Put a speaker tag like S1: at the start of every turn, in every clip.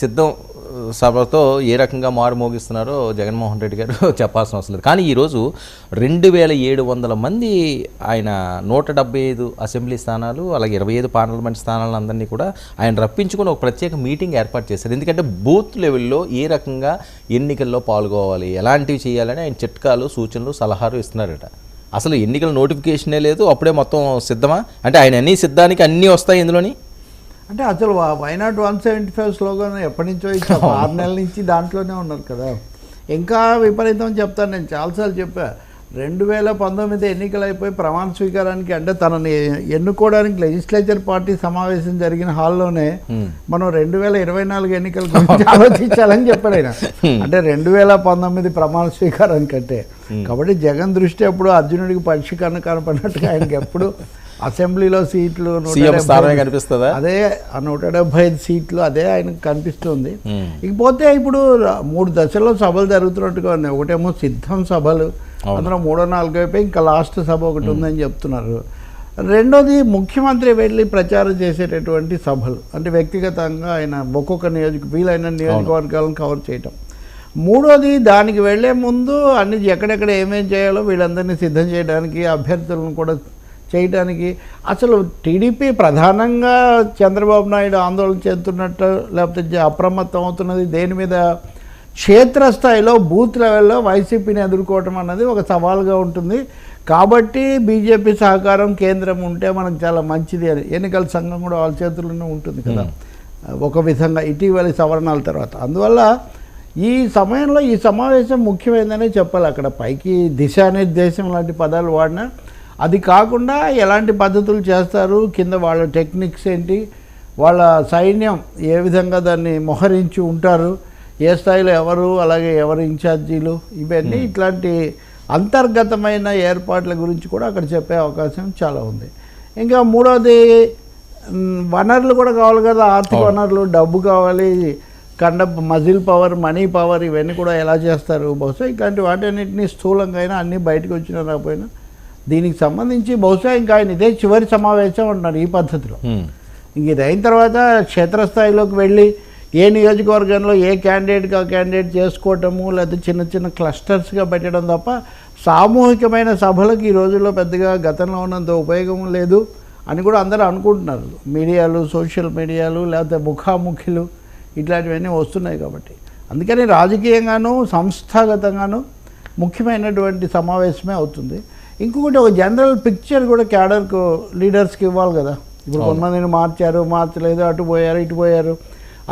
S1: సిద్ధం సభతో ఏ రకంగా మారుమోగిస్తున్నారో జగన్మోహన్ రెడ్డి గారు చెప్పాల్సిన అవసరం లేదు. కానీ ఈరోజు రెండు వేల ఏడు వందల మంది ఆయన నూట డెబ్బై ఐదు అసెంబ్లీ స్థానాలు అలాగే ఇరవై ఐదు పార్లమెంట్ స్థానాలందరినీ కూడా ఆయన రప్పించుకొని ఒక ప్రత్యేక మీటింగ్ ఏర్పాటు చేశారు. ఎందుకంటే బూత్ లెవెల్లో ఏ రకంగా ఎన్నికల్లో పాల్గొవాలి ఎలాంటివి చేయాలని ఆయన చిట్కాలు సూచనలు సలహాలు ఇస్తున్నారట. అసలు ఎన్నికల నోటిఫికేషనే లేదు అప్పుడే మొత్తం సిద్ధమా? అంటే ఆయన అన్ని సిద్ధానికి అన్నీ వస్తాయి ఇందులోని?
S2: అంటే అసలు why not one seventy five slogan ఎప్పటి నుంచో ఇచ్చారు? ఆరు నెలల నుంచి దాంట్లోనే ఉన్నారు కదా. ఇంకా విపరీతం చెప్తాను నేను. చాలాసార్లు చెప్పా. రెండు వేల పంతొమ్మిది ఎన్నికలు అయిపోయి ప్రమాణ స్వీకారానికి అంటే తనని ఎన్నుకోవడానికి లెజిస్లేచర్ పార్టీ సమావేశం జరిగిన హాల్లోనే మనం రెండు వేల ఇరవై నాలుగు ఎన్నికల గురించి ఆలోచించాలని చెప్పాడు ఆయన. అంటే రెండు వేల పంతొమ్మిది ప్రమాణ స్వీకారానికి అంటే కాబట్టి జగన్ దృష్టి ఎప్పుడు అర్జునుడికి పరిష్కరణ కనపడినట్టుగా ఆయనకి ఎప్పుడు అసెంబ్లీలో సీట్లు
S1: కనిపిస్తుందా?
S2: అదే నూట డెబ్బై ఐదు సీట్లు అదే ఆయనకు కనిపిస్తుంది. ఇకపోతే ఇప్పుడు మూడు దశల్లో సభలు జరుగుతున్నట్టుగా ఉన్నాయి ఒకటేమో సిద్ధం సభలు అందులో మూడో నాలుగో అయిపోయి ఇంకా లాస్ట్ సభ ఒకటి ఉందని చెప్తున్నారు. రెండోది ముఖ్యమంత్రి వెళ్ళి ప్రచారం చేసేటటువంటి సభలు. అంటే వ్యక్తిగతంగా ఆయన ఒక్కొక్క నియోజక వీలైన నియోజకవర్గాలను కవర్ చేయటం. మూడోది దానికి వెళ్ళే ముందు అన్ని ఎక్కడెక్కడ ఏమేం చేయాలో వీళ్ళందరినీ సిద్ధం చేయడానికి అభ్యర్థులను కూడా చేయడానికి. అసలు టీడీపీ ప్రధానంగా చంద్రబాబు నాయుడు ఆందోళన చెందుతున్నట్టు లేకపోతే అప్రమత్తం అవుతున్నది దేని మీద? క్షేత్రస్థాయిలో బూత్ లెవెల్లో వైసీపీని ఎదుర్కోవటం అన్నది ఒక సవాల్గా ఉంటుంది. కాబట్టి బీజేపీ సహకారం కేంద్రం ఉంటే మనకు చాలా మంచిది అని. ఎన్నికల సంఘం కూడా వాళ్ళ చేతుల్లోనే ఉంటుంది కదా. ఒక విధంగా ఇటీవలి సవరణల తర్వాత. అందువల్ల ఈ సమయంలో ఈ సమావేశం ముఖ్యమైనదనే చెప్పాలి. అక్కడ పైకి దిశానిర్దేశం లాంటి పదాలు వాడినా అది కాకుండా ఎలాంటి పద్ధతులు చేస్తారు? కింద వాళ్ళ టెక్నిక్స్ ఏంటి? వాళ్ళ సైన్యం ఏ విధంగా దాన్ని మొహరించి ఉంటారు? ఏ స్థాయిలో ఎవరు? అలాగే ఎవరు ఇన్ఛార్జీలు? ఇవన్నీ ఇట్లాంటి అంతర్గతమైన ఏర్పాట్ల గురించి కూడా అక్కడ చెప్పే అవకాశం చాలా ఉంది. ఇంకా మూడోది మ్, వనరులు కూడా కావాలి కదా. ఆర్థిక వనరులు డబ్బు కావాలి కండ మజిల్ పవర్ మనీ పవర్ ఇవన్నీ కూడా ఎలా చేస్తారు? బహుశా ఇట్లాంటి వాటన్నిటిని స్థూలంగా అయినా అన్నీ బయటకు వచ్చినా రాకపోయినా దీనికి సంబంధించి బహుశా ఇంకా ఆయన ఇదే చివరి సమావేశం అంటున్నారు ఈ పద్ధతిలో. ఇంక ఇది అయిన తర్వాత క్షేత్రస్థాయిలోకి వెళ్ళి ఏ నియోజకవర్గంలో ఏ క్యాండిడేట్గా క్యాండిడేట్ చేసుకోవటము లేకపోతే చిన్న చిన్న క్లస్టర్స్గా పెట్టడం తప్ప సామూహికమైన సభలకు ఈ రోజుల్లో పెద్దగా గతంలో ఉన్నంత ఉపయోగం లేదు అని కూడా అందరూ అనుకుంటున్నారు. మీడియాలు సోషల్ మీడియాలు లేకపోతే ముఖాముఖిలు ఇట్లాంటివన్నీ వస్తున్నాయి కాబట్టి. అందుకని రాజకీయంగాను సంస్థాగతంగాను ముఖ్యమైనటువంటి సమావేశమే అవుతుంది. ఇంకొకటి ఒక జనరల్ పిక్చర్ కూడా క్యాడర్కు లీడర్స్కి ఇవ్వాలి కదా. ఇప్పుడు కొంతమందిని మార్చారు మార్చలేదు అటు పోయారు ఇటు పోయారు.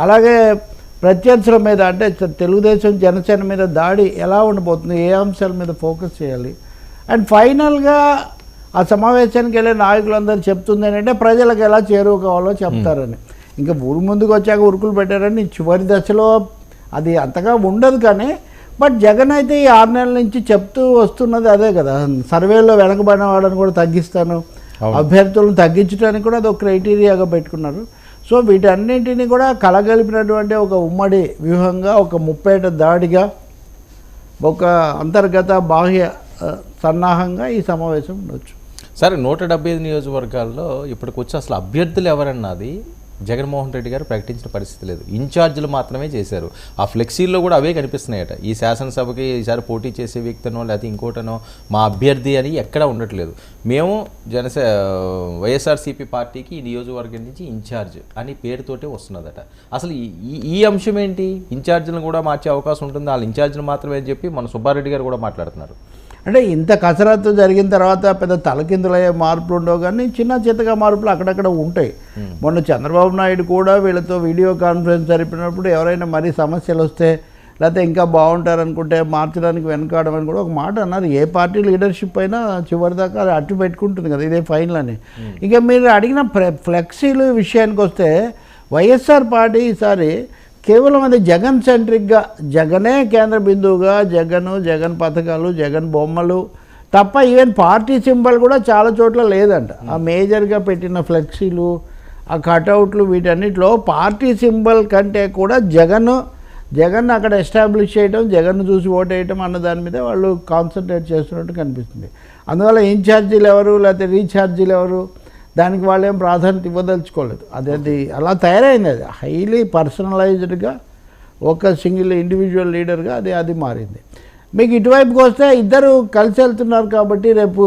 S2: అలాగే ప్రత్యర్థుల మీద అంటే తెలుగుదేశం జనసేన మీద దాడి ఎలా ఉండబోతుంది ఏ అంశాల మీద ఫోకస్ చేయాలి? అండ్ ఫైనల్గా ఆ సమావేశానికి వెళ్ళే నాయకులందరూ చెప్తుంది ఏంటంటే ప్రజలకు ఎలా చేరువ కావాలో చెప్తారని. ఇంకా ఊరు ముందుకు వచ్చాక ఉరుకులు పెట్టారని చివరి దశలో అది అంతగా ఉండదు కానీ బట్ జగన్ అయితే ఈ ఆరు నెలల నుంచి చెప్తూ వస్తున్నది అదే కదా. సర్వేలో వెనకబడిన వాళ్ళని కూడా తగ్గిస్తాను. అభ్యర్థులను తగ్గించడానికి కూడా అది ఒక క్రైటీరియాగా పెట్టుకున్నారు. సో వీటన్నింటినీ కూడా కలగలిపినటువంటి ఒక ఉమ్మడి వ్యూహంగా ఒక ముప్పేట దాడిగా ఒక అంతర్గత బాహ్య సన్నాహంగా ఈ సమావేశం ఉండొచ్చు.
S1: సరే నూట డెబ్బై ఐదు నియోజకవర్గాల్లో ఇప్పటికొచ్చి అసలు అభ్యర్థులు ఎవరన్నది జగన్మోహన్ రెడ్డి గారు ప్రకటించిన పరిస్థితి లేదు. ఇన్ఛార్జీలు మాత్రమే చేశారు. ఆ ఫ్లెక్సీల్లో కూడా అవే కనిపిస్తున్నాయట. ఈ శాసనసభకి ఈసారి పోటీ చేసే వ్యక్తినో లేకపోతే ఇంకోటనో మా అభ్యర్థి అని ఎక్కడా ఉండట్లేదు. మేము జనసే వైఎస్ఆర్సీపీ పార్టీకి ఈ నియోజకవర్గం నుంచి ఇన్ఛార్జ్ అని పేరుతోటే వస్తున్నదట. అసలు ఈ- ఈ ఈ అంశం ఏంటి? ఇన్ఛార్జీలను కూడా మార్చే అవకాశం ఉంటుంది. వాళ్ళ ఇన్ఛార్జీలు మాత్రమే అని చెప్పి మన సుబ్బారెడ్డి గారు కూడా మాట్లాడుతున్నారు.
S2: అంటే ఇంత కసరత్తు జరిగిన తర్వాత పెద్ద తలకిందులయ్యే మార్పులు ఉండవు కానీ చిన్న చిత్తగా మార్పులు అక్కడక్కడ ఉంటాయి. మొన్న చంద్రబాబు నాయుడు కూడా వీళ్ళతో వీడియో కాన్ఫరెన్స్ జరిపినప్పుడు ఎవరైనా మరీ సమస్యలు వస్తే లేకపోతే ఇంకా బాగుంటారు అనుకుంటే మార్చడానికి వెనకాడడం అని కూడా ఒక మాట అన్నారు. ఏ పార్టీ లీడర్షిప్ అయినా చివరిదాకా అది అట్టు పెట్టుకుంటుంది కదా ఇదే ఫైనల్ అని. ఇక మీరు అడిగిన ఫ్లె- ఫ్లెక్సీలు విషయానికి వస్తే వైఎస్ఆర్ పార్టీ ఈసారి కేవలం అది జగన్ సెంట్రిక్గా జగనే కేంద్ర బిందువుగా జగన్ జగన్ పథకాలు జగన్ బొమ్మలు తప్ప ఈవెన్ పార్టీ సింబల్ కూడా చాలా చోట్ల లేదంట. ఆ మేజర్గా పెట్టిన ఫ్లెక్సీలు ఆ కటౌట్లు వీటన్నిటిలో పార్టీ సింబల్ కంటే కూడా జగన్ జగన్ అక్కడ ఎస్టాబ్లిష్ చేయడం జగన్ చూసి ఓటేయటం అన్న దాని మీద వాళ్ళు కాన్సన్ట్రేట్ చేస్తున్నట్టు కనిపిస్తుంది. అందువల్ల ఇన్ఛార్జీలు ఎవరు? లేకపోతే రీఛార్జీలు ఎవరు? దానికి వాళ్ళు ఏం ప్రాధాన్యత ఇవ్వదలుచుకోలేదు. అది అది అలా తయారైంది అది. హైలీ పర్సనలైజ్డ్గా ఒక సింగిల్ ఇండివిజువల్ లీడర్గా అది అది మారింది. మీకు ఇటువైపుకి వస్తే ఇద్దరు కలిసి వెళ్తున్నారు కాబట్టి రేపు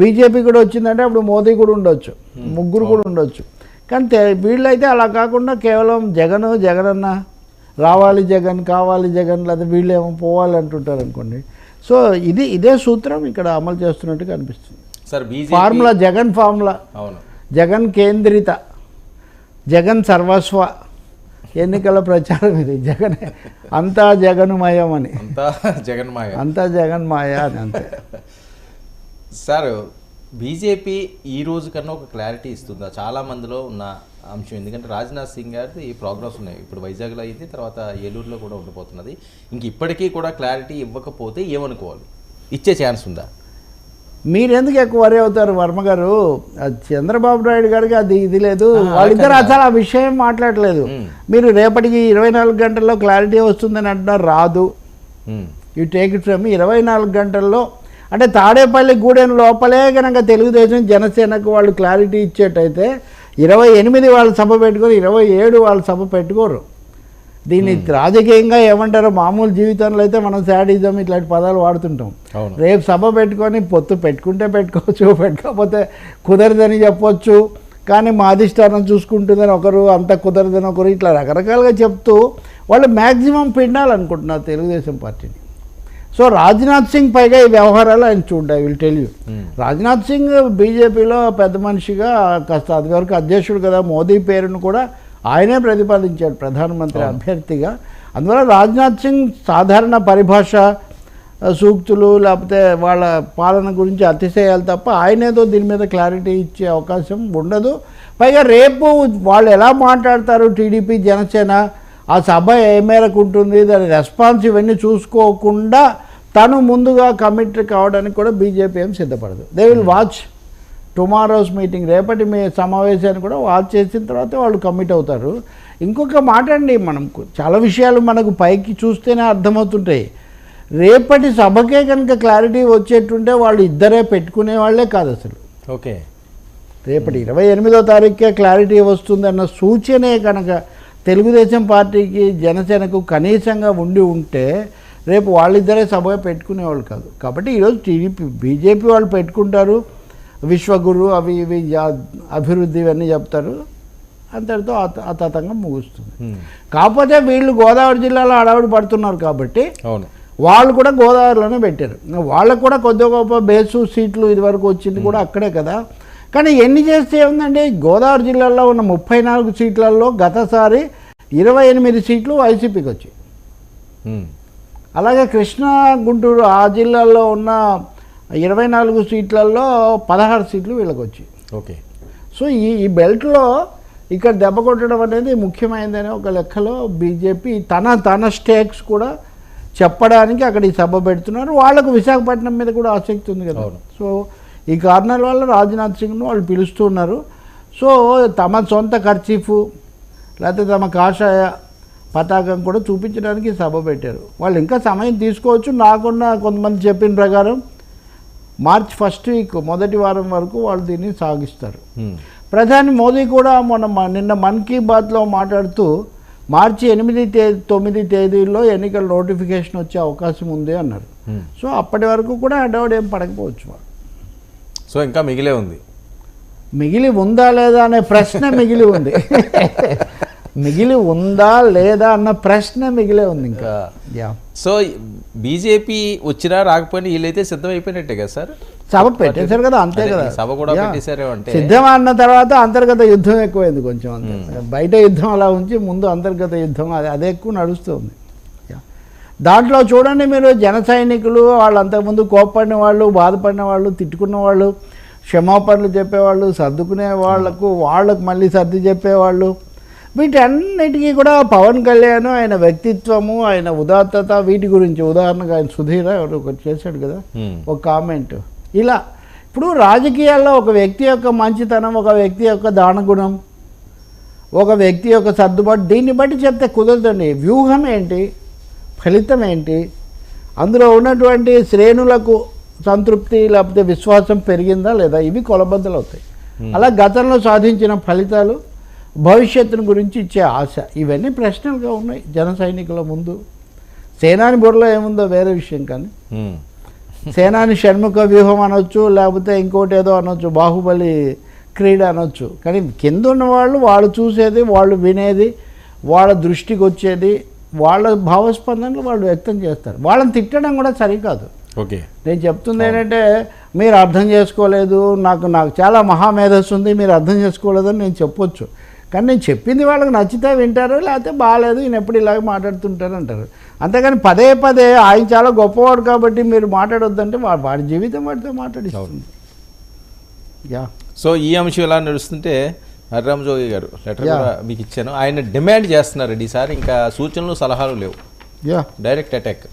S2: బీజేపీ కూడా వచ్చిందంటే అప్పుడు మోదీ కూడా ఉండొచ్చు. ముగ్గురు కూడా ఉండొచ్చు. కానీ వీళ్ళైతే అలా కాకుండా కేవలం జగన్ జగనన్న రావాలి జగన్ కావాలి జగన్ లేదా వీళ్ళేమో పోవాలి అంటుంటారు అనుకోండి. సో ఇది ఇదే సూత్రం ఇక్కడ అమలు చేస్తున్నట్టుగా అనిపిస్తుంది.
S1: Sir
S2: formula Jagan formula.
S1: అవును.
S2: జగన్ కేంద్రిత జగన్ సర్వస్వ ఎన్నికల ప్రచారం ఇది. జగన్ అంతా జగన్మయం అని
S1: అంతా జగన్మాయ.
S2: అంతా జగన్మాయ అని అంతే.
S1: సార్ బీజేపీ ఈ రోజు కన్నా ఒక క్లారిటీ ఇస్తుందా? చాలా మందిలో ఉన్న అంశం. ఎందుకంటే రాజ్నాథ్ సింగ్ గారిది ఈ ప్రోగ్రామ్స్ ఉన్నాయి. ఇప్పుడు వైజాగ్లో అయింది తర్వాత ఏలూరులో కూడా ఉండిపోతున్నది. ఇంక ఇప్పటికీ కూడా క్లారిటీ ఇవ్వకపోతే ఏమనుకోవాలి? ఇచ్చే ఛాన్స్ ఉందా?
S2: మీరెందుకు ఎక్కువ వరి అవుతారు వర్మ గారు? చంద్రబాబు నాయుడు గారికి అది ఇది లేదు. వాళ్ళిద్దరు అసలు ఆ విషయం మాట్లాడలేదు. మీరు రేపటికి ఇరవై నాలుగు గంటల్లో క్లారిటీ వస్తుందని అంటున్నారు రాదు. యూ టేక్ ఇట్ ఫ్రమ్ ఇరవై నాలుగు గంటల్లో అంటే తాడేపల్లి గూడెం లోపలే కనుక తెలుగుదేశం జనసేనకు వాళ్ళు క్లారిటీ ఇచ్చేటైతే ఇరవై ఎనిమిది వాళ్ళు సభ పెట్టుకొని ఇరవై ఏడు వాళ్ళు సభ పెట్టుకోరు. దీన్ని రాజకీయంగా ఏమంటారో మామూలు జీవితంలో అయితే మనం శాడిజం ఇట్లాంటి పదాలు వాడుతుంటాం. రేపు సభ పెట్టుకొని పొత్తు పెట్టుకుంటే పెట్టుకోవచ్చు పెట్టుకోకపోతే కుదరదని చెప్పొచ్చు. కానీ మా అధిష్టానం చూసుకుంటుందని ఒకరు అంత కుదరదని ఒకరు ఇట్లా రకరకాలుగా చెప్తూ వాళ్ళు మ్యాక్సిమం పిండాలనుకుంటున్నారు తెలుగుదేశం పార్టీని. సో రాజ్నాథ్ సింగ్ పైగా ఈ వ్యవహారాలు ఆయన చూడ్డా will tell you. Rajnath Singh బీజేపీలో పెద్ద మనిషిగా కాస్త అది వరకు అధ్యక్షుడు కదా మోదీ పేరును కూడా ఆయనే ప్రతిపాదించాడు ప్రధానమంత్రి అభ్యర్థిగా. అందువల్ల రాజ్నాథ్ సింగ్ సాధారణ పరిభాష సూక్తులు లేకపోతే వాళ్ళ పాలన గురించి అతిశయాలు తప్ప ఆయనేదో దీని మీద క్లారిటీ ఇచ్చే అవకాశం ఉండదు. పైగా రేపు వాళ్ళు ఎలా మాట్లాడతారు టీడీపీ జనసేన? ఆ సభ ఏ మేరకు ఉంటుంది? దాని రెస్పాన్స్ ఇవన్నీ చూసుకోకుండా తను ముందుగా కమిట్ కావడానికి కూడా బీజేపీ ఏం సిద్ధపడదు. They will watch tomorrow's meeting రేపటి మీ సమావేశాన్ని కూడా వాచ్ చేసిన తర్వాత వాళ్ళు కమిట్ అవుతారు. ఇంకొక మాట అండి మనం చాలా విషయాలు మనకు పైకి చూస్తేనే అర్థమవుతుంటాయి. రేపటి సభకే కనుక క్లారిటీ వచ్చేట్టుంటే వాళ్ళు ఇద్దరే పెట్టుకునే వాళ్ళే కాదు అసలు.
S1: ఓకే.
S2: రేపటి ఇరవై ఎనిమిదో తారీఖుకే క్లారిటీ వస్తుందన్న సూచనే కనుక తెలుగుదేశం పార్టీకి జనసేనకు కనీసంగా ఉండి ఉంటే రేపు వాళ్ళిద్దరే సభ పెట్టుకునేవాళ్ళు కాదు. కాబట్టి ఈరోజు టీడీపీ బీజేపీ వాళ్ళు పెట్టుకుంటారు. విశ్వగురు అవి ఇవి అభివృద్ధి ఇవన్నీ చెప్తారు. అంతటితో అత- అతతంగా ముగుస్తుంది. కాకపోతే వీళ్ళు గోదావరి జిల్లాలో అడవుడు పడుతున్నారు కాబట్టి వాళ్ళు కూడా గోదావరిలోనే పెట్టారు. వాళ్ళకు కూడా కొద్ది గొప్ప బేసు సీట్లు ఇదివరకు వచ్చింది కూడా అక్కడే కదా. కానీ ఎన్ని చేస్తే ఏముందండి? గోదావరి జిల్లాలో ఉన్న ముప్పై నాలుగు సీట్లలో గతసారి ఇరవై ఎనిమిది సీట్లు వైసీపీకి వచ్చాయి. అలాగే కృష్ణా గుంటూరు ఆ జిల్లాల్లో ఉన్న ఇరవై నాలుగు సీట్లలో పదహారు సీట్లు వీళ్ళకి వచ్చాయి
S1: ఓకే.
S2: సో ఈ ఈ బెల్ట్లో ఇక్కడ దెబ్బ కొట్టడం అనేది ముఖ్యమైనదని ఒక లెక్కలో బీజేపీ తన తన స్టేక్స్ కూడా చెప్పడానికి అక్కడ ఈ సభ పెడుతున్నారు. వాళ్ళకు విశాఖపట్నం మీద కూడా ఆసక్తి ఉంది కదా. సో ఈ కారణాల వల్ల రాజ్నాథ్ సింగ్ను వాళ్ళు పిలుస్తున్నారు. సో తమ సొంత ఖర్చీఫు లేకపోతే తమ కాషాయ పతాకం కూడా చూపించడానికి సభ పెట్టారు. వాళ్ళు ఇంకా సమయం తీసుకోవచ్చు. నాకున్న కొంతమంది చెప్పిన ప్రకారం మార్చ్ ఫస్ట్ వీక్ మొదటి వారం వరకు వాళ్ళు దీన్ని సాగిస్తారు. ప్రధాని మోదీ కూడా మొన్న నిన్న మన్ కీ బాత్లో మాట్లాడుతూ మార్చి ఎనిమిది తే తొమ్మిది తేదీల్లో ఎన్నికల నోటిఫికేషన్ వచ్చే అవకాశం ఉంది అన్నారు. సో అప్పటి వరకు కూడా అడవుడు ఏం పడకపోవచ్చు వాళ్ళు.
S1: సో ఇంకా మిగిలే ఉంది.
S2: మిగిలి ఉందా లేదా అనే ప్రశ్న మిగిలి ఉంది. మిగిలి ఉందా లేదా అన్న ప్రశ్న మిగిలే ఉంది ఇంకా.
S1: సో బీజేపీ వచ్చినా రాకపోయినా వీళ్ళైతే సిద్ధమైపోయినట్టే కదా సార్?
S2: సభ పెట్టేశారు కదా అంతే కదా.
S1: సభ కూడా. పెట్టేశారు అంటే
S2: సిద్ధం అన్న తర్వాత అంతర్గత యుద్ధం ఎక్కువైంది కొంచెం అంతే. బయట యుద్ధం అలా ఉంచి ముందు అంతర్గత యుద్ధం అది అదే ఎక్కువ నడుస్తుంది. దాంట్లో చూడండి మీరు జన సైనికులు వాళ్ళు అంతకుముందు కోప్పడిన వాళ్ళు బాధపడిన వాళ్ళు తిట్టుకున్న వాళ్ళు క్షమాపణలు చెప్పేవాళ్ళు సర్దుకునే వాళ్ళకు వాళ్ళకు మళ్ళీ సర్ది చెప్పేవాళ్ళు వీటన్నిటికీ కూడా పవన్ కళ్యాణ్ ఆయన వ్యక్తిత్వము ఆయన ఉదాత్తత వీటి గురించి ఉదాహరణగా ఆయన సుధీర ఒకటి చేశాడు కదా ఒక కామెంట్. ఇలా ఇప్పుడు రాజకీయాల్లో ఒక వ్యక్తి యొక్క మంచితనం ఒక వ్యక్తి యొక్క దానగుణం ఒక వ్యక్తి యొక్క సర్దుబాటు దీన్ని బట్టి చెప్తే కుదరదండి. వ్యూహం ఏంటి? ఫలితం ఏంటి? అందులో ఉన్నటువంటి శ్రేణులకు సంతృప్తి లేకపోతే విశ్వాసం పెరిగిందా లేదా? ఇవి కొలబద్దలు అవుతాయి. అలా గతంలో సాధించిన ఫలితాలు భవిష్యత్తును గురించి ఇచ్చే ఆశ. ఇవన్నీ ప్రశ్నలుగా ఉన్నాయి. జన సైనికుల ముందు. సేనాని బుర్రలో ఏముందో వేరే విషయం కానీ. సేనాని షణ్ముఖ వ్యూహం అనొచ్చు లేకపోతే ఇంకోటి ఏదో అనొచ్చు బాహుబలి క్రీడ అనొచ్చు. కానీ కింద ఉన్న వాళ్ళు వాళ్ళు చూసేది వాళ్ళు వినేది వాళ్ళ దృష్టికి వచ్చేది వాళ్ళ భావస్పందనలు వాళ్ళు వ్యక్తం చేస్తారు. వాళ్ళని తిట్టడం కూడా సరికాదు.
S1: ఓకే.
S2: నేను చెప్తుంది ఏంటంటే మీరు అర్థం చేసుకోలేదు నాకు నాకు చాలా మహామేధస్సు ఉంది మీరు అర్థం చేసుకోలేదని నేను చెప్పొచ్చు. కానీ నేను చెప్పింది వాళ్ళకి నచ్చితే వింటారు లేకపోతే బాగాలేదు ఈయన ఎప్పుడు ఇలాగ మాట్లాడుతుంటారు అంటారు. అంతేగాని పదే పదే ఆయన చాలా గొప్పవాడు కాబట్టి మీరు మాట్లాడొద్దంటే వాడి జీవితం వాడితో మాట్లాడిస్తుంది. యా.
S1: సో ఈ అంశం ఎలా నడుస్తుంటే హరిరామ్ జోగి గారు లెటర్. కూడా మీకు ఇచ్చాను. ఆయన డిమాండ్ చేస్తున్నారు ఈసారి ఇంకా సూచనలు సలహాలు లేవు.
S2: యా.
S1: Direct attack.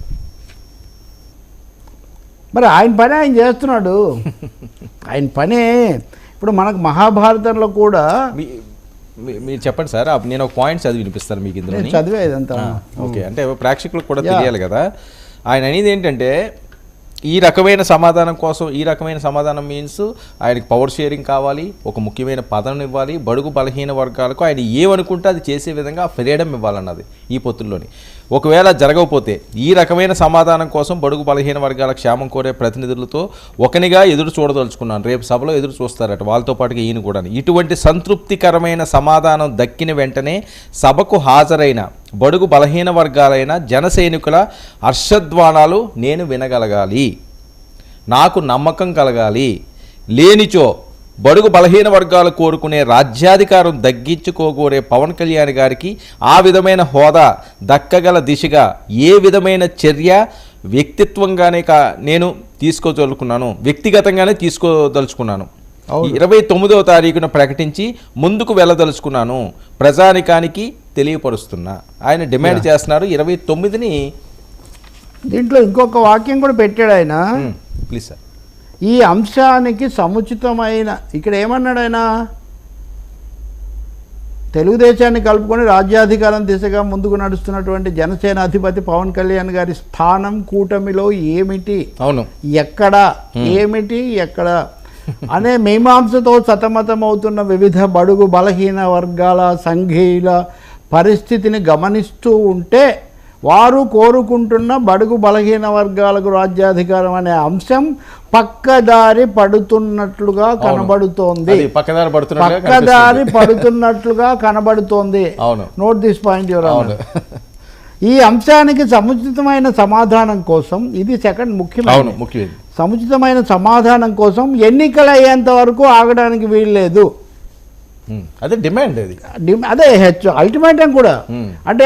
S2: మరి ఆయన పని ఆయన చేస్తున్నాడు. ఆయన పని ఇప్పుడు మనకు మహాభారతంలో కూడా
S1: మీరు చెప్పండి సార్. నేను ఒక పాయింట్ చదివి వినిపిస్తాను మీకు ఇందులో
S2: చదివే ఇదంతా.
S1: ఓకే. అంటే ప్రేక్షకులకు కూడా. తెలియాలి కదా. ఆయన అనేది ఏంటంటే ఈ రకమైన సమాధానం కోసం ఈ రకమైన సమాధానం మీన్స్ ఆయనకి పవర్ షేరింగ్ కావాలి ఒక ముఖ్యమైన పదం ఇవ్వాలి బడుగు బలహీన వర్గాలకు ఆయన ఏమనుకుంటే అది చేసే విధంగా ఫ్రీడమ్ ఇవ్వాలన్నది ఈ పొత్తుల్లోని. ఒకవేళ జరగకపోతే ఈ రకమైన సమాధానం కోసం బడుగు బలహీన వర్గాల క్షేమం కోరే ప్రతినిధులతో ఒకనిగా ఎదురు చూడదలుచుకున్నాను. రేపు సభలో ఎదురు చూస్తారట. వాళ్ళతో పాటుగా ఈయన కూడా ఇటువంటి సంతృప్తికరమైన సమాధానం దక్కిన వెంటనే సభకు హాజరైన బడుగు బలహీన వర్గాలైన జనసైనికుల హర్షద్వాణాలు నేను వినగలగాలి. నాకు నమ్మకం కలగాలి. లేనిచో బడుగు బలహీన వర్గాలు కోరుకునే రాజ్యాధికారం దగ్గించుకోగోరే పవన్ కళ్యాణ్ గారికి ఆ విధమైన హోదా దక్కగల దిశగా ఏ విధమైన చర్య వ్యక్తిత్వంగానే కా నేను తీసుకోదలుచుకున్నాను. వ్యక్తిగతంగానే తీసుకోదలుచుకున్నాను. ఇరవై తొమ్మిదవ తారీఖున ప్రకటించి ముందుకు వెళ్ళదలుచుకున్నాను. ప్రజానికానికి తెలియపరుస్తున్నా. ఆయన డిమాండ్ చేస్తున్నారు. ఇరవై తొమ్మిదిని
S2: దీంట్లో ఇంకొక వాక్యం కూడా పెట్టాడు ఆయన.
S1: ప్లీజ్ సార్
S2: ఈ అంశానికి సముచితమైన ఇక్కడ ఏమన్నాడు ఆయన? తెలుగుదేశాన్ని కలుపుకొని రాజ్యాధికారం దిశగా ముందుకు నడుస్తున్నటువంటి జనసేన అధిపతి పవన్ కళ్యాణ్ గారి స్థానం కూటమిలో ఏమిటి?
S1: అవును.
S2: ఎక్కడ? ఏమిటి? ఎక్కడ? అనే మీమాంసతో సతమతమవుతున్న వివిధ బడుగు బలహీన వర్గాల సంఘీయుల పరిస్థితిని గమనిస్తూ ఉంటే వారు కోరుకుంటున్న బడుగు బలహీన వర్గాలకు రాజ్యాధికారం అనే అంశం పక్కదారి పడుతున్నట్లుగా కనబడుతోంది.
S1: పక్కదారి
S2: పడుతున్నట్లుగా కనబడుతోంది. నోట్ దిస్ పాయింట్ యువర్ ఈ అంశానికి సముచితమైన సమాధానం కోసం ఇది సెకండ్ ముఖ్యమైన సముచితమైన సమాధానం కోసం ఎన్నికలు అయ్యేంత వరకు ఆగడానికి వీల్లేదు
S1: అదే డిమాండ్ అది.
S2: అదే హెచ్ అల్టిమేటం కూడా. అంటే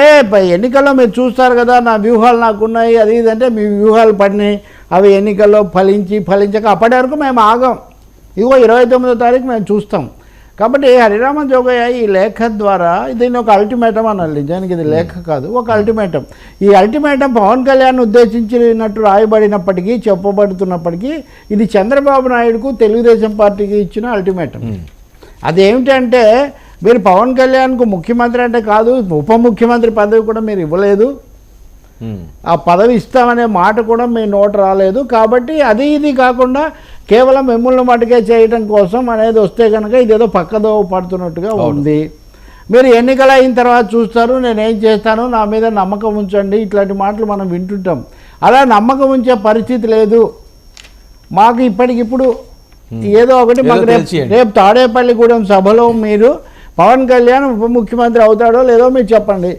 S2: ఎన్నికల్లో మీరు చూస్తారు కదా నా వ్యూహాలు నాకున్నాయి అది ఇది అంటే మీ వ్యూహాలు పడినాయి అవి ఎన్నికల్లో ఫలించి ఫలించక అప్పటి వరకు మేము ఆగం. ఇదిగో ఇరవై తొమ్మిదో తారీఖు మేము చూస్తాం. కాబట్టి హరిరామ జోగయ్య ఈ లేఖ ద్వారా దీన్ని ఒక అల్టిమేటం అనాలి. నిజానికి ఇది లేఖ కాదు ఒక అల్టిమేటం ఈ అల్టిమేటం పవన్ కళ్యాణ్ ఉద్దేశించినట్టు రాయబడినప్పటికీ చెప్పబడుతున్నప్పటికీ ఇది చంద్రబాబు నాయుడుకు తెలుగుదేశం పార్టీకి ఇచ్చిన అల్టిమేటం అదేమిటంటే మీరు పవన్ కళ్యాణ్కు ముఖ్యమంత్రి అంటే కాదు ఉప ముఖ్యమంత్రి పదవి కూడా మీరు ఇవ్వలేదు.
S1: ఉమ్,
S2: ఆ పదవి ఇస్తామనే మాట కూడా మీ నోట రాలేదు. కాబట్టి అది ఇది కాకుండా కేవలం మిమ్మల్ని మటుకే చేయడం కోసం అనేది వస్తే కనుక ఇదేదో పక్కదో పడుతున్నట్టుగా ఉంది. మీరు ఎన్నికలు అయిన తర్వాత చూస్తారు నేనేం చేస్తాను నా మీద నమ్మకం ఉంచండి ఇట్లాంటి మాటలు మనం వింటుంటాం. అలా నమ్మకం ఉంచే పరిస్థితి లేదు. మాకు ఇప్పటికిప్పుడు ఏదో ఒకటి మాకు రేపు. రేపు తాడేపల్లిగూడెం సభలో మీరు పవన్ కళ్యాణ్ ఉప ముఖ్యమంత్రి అవుతాడో లేదో మీరు చెప్పండి.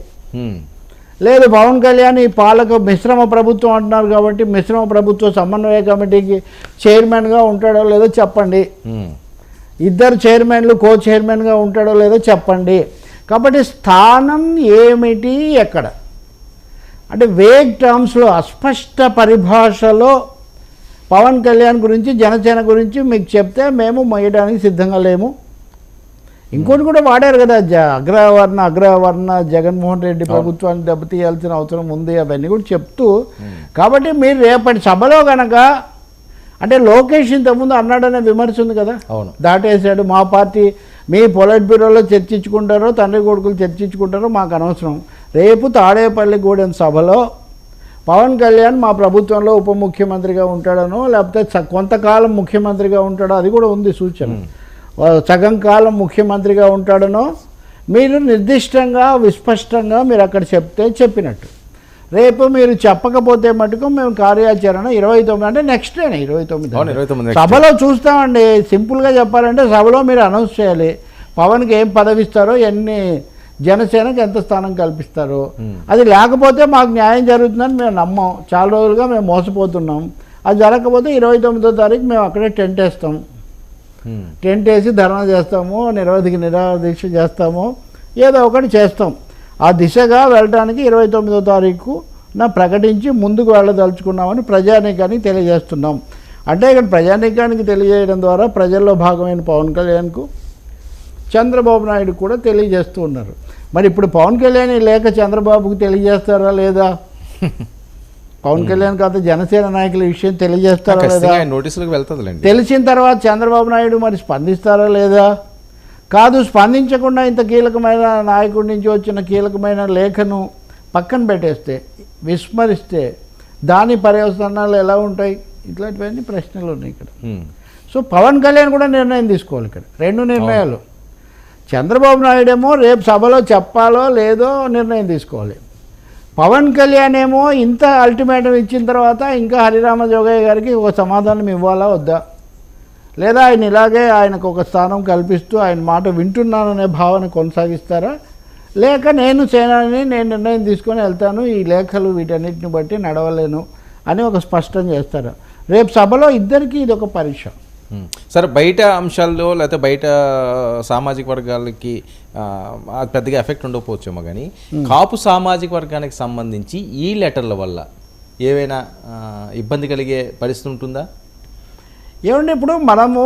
S2: లేదు పవన్ కళ్యాణ్ ఈ పాలక మిశ్రమ ప్రభుత్వం అంటున్నారు కాబట్టి మిశ్రమ ప్రభుత్వ సమన్వయ కమిటీకి చైర్మన్గా ఉంటాడో లేదో చెప్పండి. ఇద్దరు చైర్మన్లు కో చైర్మన్గా ఉంటాడో లేదో చెప్పండి. కాబట్టి స్థానం ఏమిటి ఎక్కడ? అంటే వేగ్ టర్మ్స్లో అస్పష్ట పరిభాషలో పవన్ కళ్యాణ్ గురించి జనసేన గురించి మీకు చెప్తే మేము మొయ్యడానికి సిద్ధంగా లేము. ఇంకోటి కూడా వాడారు కదా జ అగ్రవర్ణ అగ్రవర్ణ జగన్మోహన్ రెడ్డి ప్రభుత్వాన్ని దెబ్బతీయాల్సిన అవసరం ఉంది అవన్నీ కూడా చెప్తూ కాబట్టి మీరు రేపటి సభలో గనక అంటే లోకేష్ ఇంతకుముందు అన్నాడనే విమర్శ ఉంది కదా?
S1: అవును.
S2: దాటేశాడు. మా పార్టీ మీ పొలైట్ బ్యూరోలో చర్చించుకుంటారో తండ్రి కొడుకులు చర్చించుకుంటారో మాకు అనవసరం. రేపు తాడేపల్లిగూడెం సభలో పవన్ కళ్యాణ్ మా ప్రభుత్వంలో ఉప ముఖ్యమంత్రిగా ఉంటాడనో లేకపోతే కొంతకాలం ముఖ్యమంత్రిగా ఉంటాడో అది కూడా ఉంది సూచన. సగం కాలం ముఖ్యమంత్రిగా ఉంటాడనో మీరు నిర్దిష్టంగా విస్పష్టంగా మీరు అక్కడ చెప్తే చెప్పినట్టు. రేపు మీరు చెప్పకపోతే మటుకు మేము కార్యాచరణ ఇరవై తొమ్మిది అంటే నెక్స్ట్ డే ఇరవై తొమ్మిది
S1: అవును, 29 next
S2: సభలో చూస్తామండి సింపుల్గా చెప్పాలంటే సభలో మీరు అనౌన్స్ చేయాలి. పవన్కి ఏం పదవి ఇస్తారో ఎన్ని జనసేనకి ఎంత స్థానం కల్పిస్తారో. అది లేకపోతే మాకు న్యాయం జరుగుతుందని మేము నమ్మం. చాలా రోజులుగా మేము మోసపోతున్నాం. అది జరగకపోతే ఇరవై తొమ్మిదో తారీఖు మేము అక్కడే టెంట్ వేస్తాం. టెంట్ వేసి ధర్నా చేస్తాము నిరవధికి నిరాహార చేస్తాము ఏదో ఒకటి చేస్తాం. ఆ దిశగా వెళ్ళడానికి ఇరవై తొమ్మిదో తారీఖు నా ప్రకటించి ముందుకు వెళ్ళదలుచుకున్నామని ప్రజానీకానికి తెలియజేస్తున్నాం. అంటే ఇక్కడ ప్రజానీకానికి తెలియజేయడం ద్వారా ప్రజల్లో భాగమైన పవన్ కళ్యాణ్కు చంద్రబాబు నాయుడు కూడా తెలియజేస్తూ ఉన్నారు. మరి ఇప్పుడు పవన్ కళ్యాణ్ లేక చంద్రబాబుకు తెలియజేస్తారా లేదా? పవన్ కళ్యాణ్ కాదు జనసేన నాయకుల విషయం తెలియజేస్తారా లేదా?
S1: నోటీసులకు వెళ్తుందిలేండి.
S2: తెలిసిన తర్వాత చంద్రబాబు నాయుడు మరి స్పందిస్తారా లేదా? కాదు స్పందించకుండా ఇంత కీలకమైన నాయకుడి నుంచి వచ్చిన కీలకమైన లేఖను పక్కన పెట్టేస్తే విస్మరిస్తే దాని పర్యవసనాలు ఎలా ఉంటాయి? ఇట్లాంటివన్నీ ప్రశ్నలు ఉన్నాయి ఇక్కడ. సో పవన్ కళ్యాణ్ కూడా నిర్ణయం తీసుకోవాలి ఇక్కడ. రెండు నిర్ణయాలు. చంద్రబాబు నాయుడు ఏమో రేపు సభలో చెప్పాలో లేదో నిర్ణయం తీసుకోవాలి. పవన్ కళ్యాణ్ ఏమో ఇంత అల్టిమేటం ఇచ్చిన తర్వాత ఇంకా హరిరామ జోగయ్య గారికి ఒక సమాధానం ఇవ్వాలా వద్దా? లేదా ఆయన ఇలాగే ఆయనకు ఒక స్థానం కల్పిస్తూ ఆయన మాట వింటున్నాననే భావన కొనసాగిస్తారా? లేక నేను సేనాని నేను నిర్ణయం తీసుకొని వెళ్తాను ఈ లేఖలు వీటన్నిటిని బట్టి నడవలేను అని ఒక స్పష్టం చేస్తారా? రేపు సభలో ఇద్దరికీ ఇది ఒక పరీక్ష.
S1: సరే బయట అంశాల్లో లేకపోతే బయట సామాజిక వర్గాలకి అది పెద్దగా ఎఫెక్ట్ ఉండకపోవచ్చేమో కానీ కాపు సామాజిక వర్గానికి సంబంధించి ఈ లెటర్ల వల్ల ఏవైనా ఇబ్బంది కలిగే పరిస్థితి ఉంటుందా
S2: ఏమంటే ఇప్పుడు మనము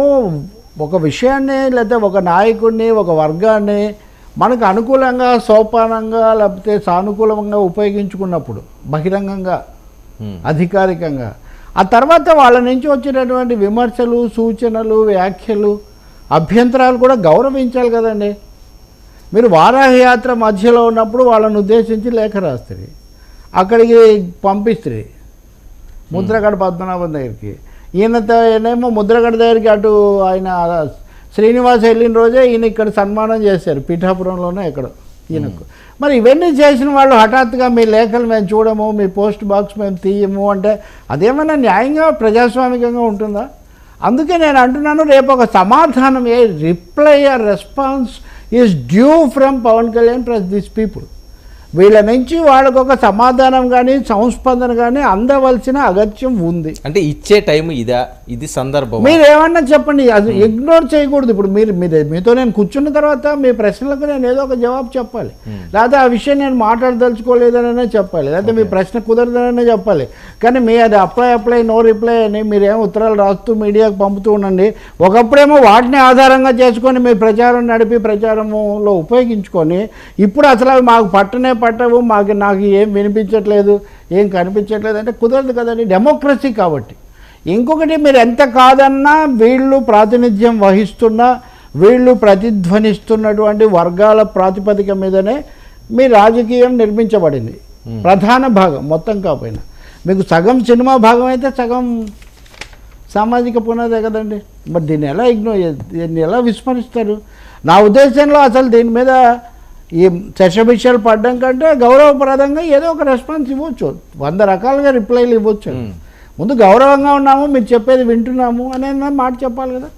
S2: ఒక విషయాన్ని లేకపోతే ఒక నాయకుడిని ఒక వర్గాన్ని మనకు అనుకూలంగా సోపానంగా లేకపోతే సానుకూలంగా ఉపయోగించుకున్నప్పుడు బహిరంగంగా. అధికారికంగా ఆ తర్వాత వాళ్ళ నుంచి వచ్చినటువంటి విమర్శలు సూచనలు వ్యాఖ్యలు అభ్యంతరాలు కూడా గౌరవించాలి కదండి. మీరు వారాహయాత్ర మధ్యలో ఉన్నప్పుడు వాళ్ళని ఉద్దేశించి లేఖ రాస్తుంది అక్కడికి పంపిస్తుంది ముద్రగడ పద్మనాభం దగ్గరికి. ఈయనతో ఈయనేమో ముద్రగడ దగ్గరికి అటు ఆయన శ్రీనివాస్ వెళ్ళిన రోజే ఈయన ఇక్కడ సన్మానం చేశారు. పీఠాపురంలోనే ఇక్కడ ఈయనకు. మరి ఇవన్నీ చేసిన వాళ్ళు హఠాత్తుగా మీ లేఖలు మేము చూడము మీ పోస్ట్ బాక్స్ మేము తీయము అంటే అదేమైనా న్యాయంగా ప్రజాస్వామికంగా ఉంటుందా? అందుకే నేను అంటున్నాను రేపు ఒక సమాధానం a reply or response is due from Pawan Kalyan plus this people వీళ్ళ నుంచి వాళ్ళకు ఒక సమాధానం కానీ సంస్పందన కానీ అందవలసిన అగత్యం ఉంది.
S1: అంటే ఇచ్చే టైం ఇదా? ఇది సందర్భం
S2: మీరు ఏమన్నా చెప్పండి. అది ఇగ్నోర్ చేయకూడదు. ఇప్పుడు మీరు మీరు మీతో నేను కూర్చున్న తర్వాత మీ ప్రశ్నలకు నేను ఏదో ఒక జవాబు చెప్పాలి. లేకపోతే ఆ విషయం నేను మాట్లాడదలుచుకోలేదననే చెప్పాలి. లేకపోతే మీ ప్రశ్న కుదరదననే చెప్పాలి. కానీ మీ అది అప్లై అప్లై నో రిప్లై అని మీరేం ఉత్తరాలు రాస్తూ మీడియాకు పంపుతూ ఉండండి. ఒకప్పుడేమో వాటిని ఆధారంగా చేసుకొని మీ ప్రచారం నడిపి ప్రచారంలో ఉపయోగించుకొని ఇప్పుడు అసలు అవి మాకు పట్టనే పట్టవు మాకు నాకు ఏం వినిపించట్లేదు ఏం కనిపించట్లేదు అంటే కుదరదు కదండి. డెమోక్రసీ కాబట్టి. ఇంకొకటి మీరు ఎంత కాదన్నా వీళ్ళు ప్రాతినిధ్యం వహిస్తున్న వీళ్ళు ప్రతిధ్వనిస్తున్నటువంటి వర్గాల ప్రాతిపదిక మీదనే మీ రాజకీయం నిర్మించబడింది. ప్రధాన భాగం మొత్తం కాకపోయినా. మీకు సగం సినిమా భాగం అయితే సగం సామాజిక పునాదే కదండి. మరి దీన్ని ఎలా ఇగ్నోర్ దీన్ని ఎలా విస్మరిస్తారు? నా ఉద్దేశంలో అసలు దీని మీద ఈ చర్చబిషయాలు పడడం కంటే గౌరవప్రదంగా ఏదో ఒక రెస్పాన్స్ ఇవ్వచ్చు. వంద రకాలుగా రిప్లైలు ఇవ్వచ్చు. ముందు గౌరవంగా ఉన్నాము మీరు చెప్పేది వింటున్నాము అనే మాట చెప్పాలి కదా.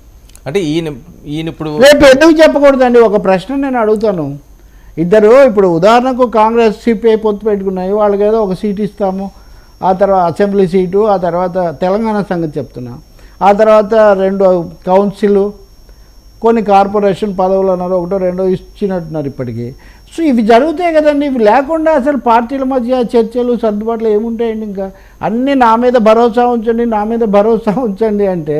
S1: అంటే ఈయన ఈయన ఇప్పుడు
S2: రేపు ఎందుకు చెప్పకూడదండి? ఒక ప్రశ్న నేను అడుగుతాను. ఇద్దరు ఇప్పుడు ఉదాహరణకు కాంగ్రెస్ సిపిఐ పొత్తు పెట్టుకున్నాయి. వాళ్ళకి ఏదో ఒక సీట్ ఇస్తాము. ఆ తర్వాత అసెంబ్లీ సీటు ఆ తర్వాత తెలంగాణ సంగతి చెప్తున్నా. ఆ తర్వాత రెండు కౌన్సిల్ కొన్ని కార్పొరేషన్ పదవులు అన్నారు ఒకటో రెండో ఇచ్చినట్టున్నారు ఇప్పటికీ. సో ఇవి జరుగుతాయి కదండి. ఇవి లేకుండా అసలు పార్టీల మధ్య చర్చలు సర్దుబాట్లు ఏముంటాయండి ఇంకా? అన్నీ నా మీద భరోసా ఉంచండి నా మీద భరోసా ఉంచండి అంటే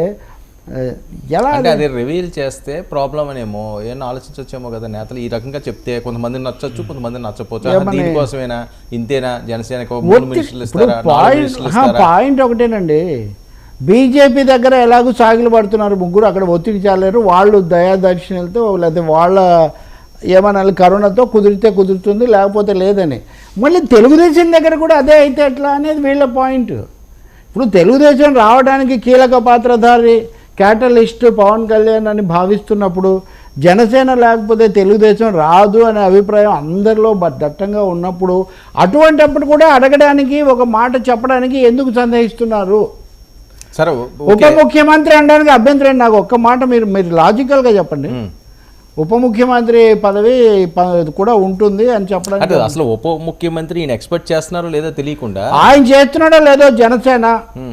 S2: ఎలా
S1: అంటే అది? రివీల్ చేస్తే ప్రాబ్లం అనేమో. ఏమన్నా ఆలోచించవచ్చేమో కదా నేతలు. ఈ రకంగా చెప్తే కొంతమంది నచ్చచ్చు కొంతమంది నచ్చపోవచ్చు దీనికోసమేనా? ఇంతేనా? జనసేనకు ఇస్తారా?
S2: పాయింట్ ఒకటేనండి. బీజేపీ దగ్గర ఎలాగో సాగిలు పడుతున్నారు ముగ్గురు అక్కడ ఒత్తిడి చాలేరు. వాళ్ళు దయాదక్షిణలతో లేకపోతే వాళ్ళ ఏమనాలి కరోనాతో కుదిరితే కుదురుతుంది లేకపోతే లేదని. మళ్ళీ తెలుగుదేశం దగ్గర కూడా అదే అయితే ఎట్లా అనేది వీళ్ళ పాయింట్. ఇప్పుడు తెలుగుదేశం రావడానికి కీలక పాత్రధారి క్యాటలిస్ట్ పవన్ కళ్యాణ్ అని భావిస్తున్నప్పుడు జనసేన లేకపోతే తెలుగుదేశం రాదు అనే అభిప్రాయం అందరిలో దట్టంగా ఉన్నప్పుడు అటువంటప్పుడు కూడా అడగడానికి ఒక మాట చెప్పడానికి ఎందుకు సందేహిస్తున్నారు?
S1: సరే
S2: ఉప ముఖ్యమంత్రి అనడానికి అభ్యంతరం ఏంటి? నాకు ఒక్క మాట మీరు మీరు లాజికల్గా చెప్పండి. ఉప ముఖ్యమంత్రి పదవి కూడా ఉంటుంది అని చెప్పడానికి
S1: అసలు ఉప ముఖ్యమంత్రి ఈయన ఎక్స్పెక్ట్ చేస్తున్నారో లేదో తెలియకుండా
S2: ఆయన చేస్తున్నాడో లేదో జనసేన.